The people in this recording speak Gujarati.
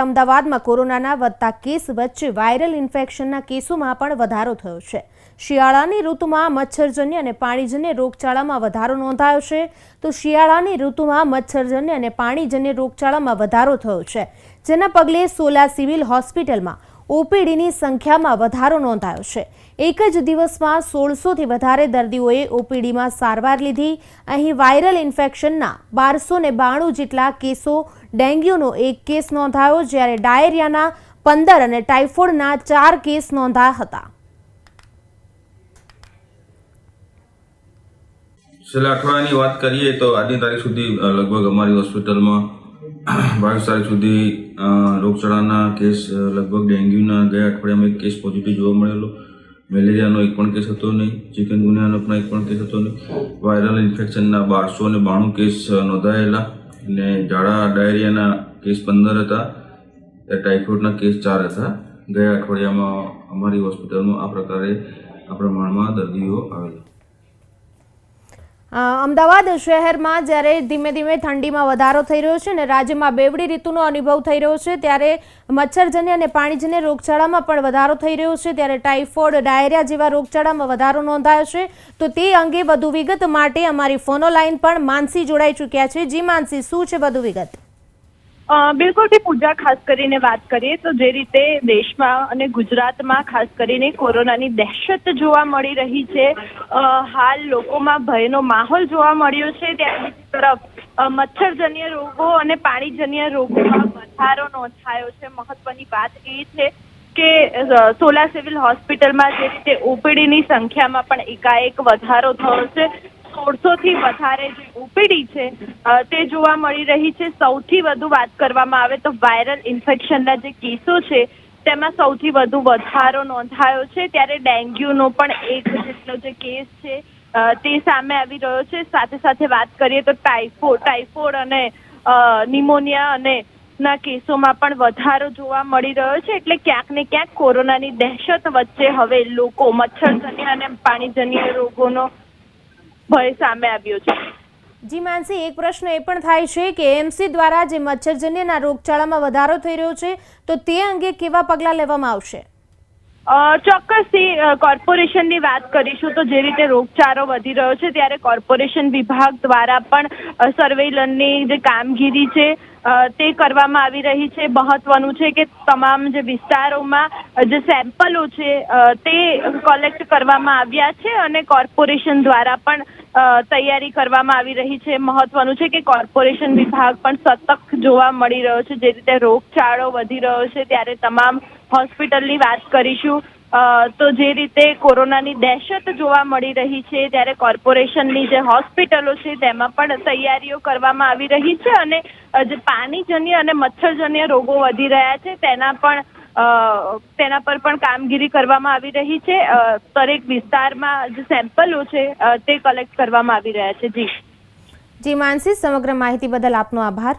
અમદાવાદમાં કોરોનાના વધતા કેસ વચ્ચે વાયરલ ઇન્ફેક્શનના કેસોમાં પણ વધારો થયો છે. શિયાળાની ઋતુમાં મચ્છરજન્ય અને પાણીજન્ય રોગચાળામાં વધારો નોંધાયો છે. તો શિયાળાની ઋતુમાં મચ્છરજન્ય અને પાણીજન્ય રોગચાળામાં વધારો થયો છે. જેના પગલે સોલા સિવિલ હોસ્પિટલમાં ઓપીડીની સંખ્યામાં વધારો નોંધાયો છે. એક જ દિવસમાં સોળસોથી વધારે દર્દીઓએ ઓપીડીમાં સારવાર લીધી. અહીં વાયરલ ઇન્ફેક્શનના બારસો ને બાણું જેટલા કેસો ડેન્ગ્યુનો એક કેસ નોંધાયો, જ્યારે ડાયરિયાના પંદર અને ટાઇફોઇડના ચાર કેસ નોંધાયા હતા. છેલ્લા અઠવાડિયાની વાત કરીએ તો આજની તારીખ સુધી લગભગ અમારી હોસ્પિટલમાં બાવીસ તારીખ સુધી રોગચાળાના કેસ લગભગ ડેન્ગ્યુના ગયા અઠવાડિયામાં એક કેસ પોઝિટિવ જોવા મળેલો. મેલેરિયાનો એક પણ કેસ હતો નહીં. ચિકનગુનિયાનો પણ એક પણ કેસ હતો નહીં. વાયરલ ઇન્ફેક્શનના બારસો અને બાણું કેસ નોંધાયેલા. અને ઝાડા ડાયરિયાના કેસ પંદર હતા. ટાઇફોઇડના કેસ ચાર હતા. ગયા અઠવાડિયામાં અમારી હોસ્પિટલમાં આ પ્રકારે આ પ્રમાણમાં દર્દીઓ આવેલા. અમદાવાદ શહેરમાં જ્યારે ધીમે ધીમે ઠંડીમાં વધારો થઈ રહ્યો છે અને રાજ્યમાં બેવડી ઋતુનો અનુભવ થઈ રહ્યો છે, ત્યારે મચ્છરજન્ય અને પાણીજન્ય રોગચાળામાં પણ વધારો થઈ રહ્યો છે, ત્યારે ટાઇફોઇડ, ડાયરિયા જેવા રોગચાળામાં વધારો નોંધાયો છે. તો તે અંગે વધુ વિગત માટે અમારી ફોનો લાઈન પણ માનસી જોડાઈ ચૂક્યા છે. જી માનસી, શું છે વધુ વિગત? બિલકુલથી પૂજા ખાસ કરીને વાત કરીએ તો જે રીતે દેશમાં અને ગુજરાતમાં ખાસ કરીને કોરોનાની દહેશત જોવા મળી રહી છે હાલ લોકોમાં ભયનો માહોલ જોવા મળ્યો છે, ત્યાં તરફ મચ્છરજન્ય રોગો અને પાણીજન્ય રોગોમાં વધારો નોંધાયો છે. મહત્વની વાત એ છે કે સોલા સિવિલ હોસ્પિટલમાં જે રીતે ઓપીડીની સંખ્યામાં પણ એકાએક વધારો થયો છે. સોળસો થી વધારે જે ઓપીડી છે તે જોવા મળી રહી છે. સૌથી વધુ વાત કરવામાં આવે તો વાયરલ ઇન્ફેક્શનના જે કેસો છે, તેમાં સૌથી વધુ વધારો નોંધાયો છે. ત્યારે ડેન્ગ્યુનો પણ એક જેટલો જે કેસ છે તે સામે આવી રહ્યો છે. સાથે સાથે વાત કરીએ તો ટાઇફોઇડ ટાઇફોઇડ અને નિમોનિયા અને ના કેસોમાં પણ વધારો જોવા મળી રહ્યો છે. એટલે ક્યાંક ને ક્યાંક કોરોનાની દહેશત વચ્ચે હવે લોકો મચ્છરજન્ય અને પાણીજન્ય રોગોનો ભય સામે આવ્યો છે. જી માનસી, એક પ્રશ્ન એ પણ થાય છે કે એમસી દ્વારા જે મચ્છરજન્યના રોગચાળામાં વધારો થઈ રહ્યો છે, તો તે અંગે કેવા પગલાં લેવામાં આવશે? ચોક્કસથી કોર્પોરેશનની વાત કરીશું તો જે રીતે રોગચાળો વધી રહ્યો છે ત્યારે કોર્પોરેશન વિભાગ દ્વારા પણ સર્વેલન્સની જે કામગીરી છે તે કરવામાં આવી રહી છે. મહત્વનું છે કે તમામ જે વિસ્તારોમાં જે સેમ્પલો છે તે કલેક્ટ કરવામાં આવ્યા છે અને કોર્પોરેશન દ્વારા પણ તૈયારી કરવામાં આવી રહી છે. મહત્વનું છે કે કોર્પોરેશન વિભાગ પણ સતત જોવા મળી રહ્યો છે. જે રીતે રોગચાળો વધી રહ્યો છે ત્યારે તમામ હોસ્પિટલની વાત કરીશું. તો જે રીતે કોરોનાની દહેશત જોવા મળી રહી છે, ત્યારે કોર્પોરેશનની જે હોસ્પિટલો છે, તેમાં પણ તૈયારીઓ કરવામાં આવી રહી છે અને જે પાણીજન્ય અને મચ્છરજન્ય રોગો વધી રહ્યા છે, તેના પણ તેના પર પણ કામગીરી કરવામાં આવી રહી છે. દરેક વિસ્તારમાં જે સેમ્પલો છે તે કલેક્ટ કરવામાં આવી રહ્યા છે. જી. જી, માનસી, સમગ્ર માહિતી બદલ આપનો આભાર.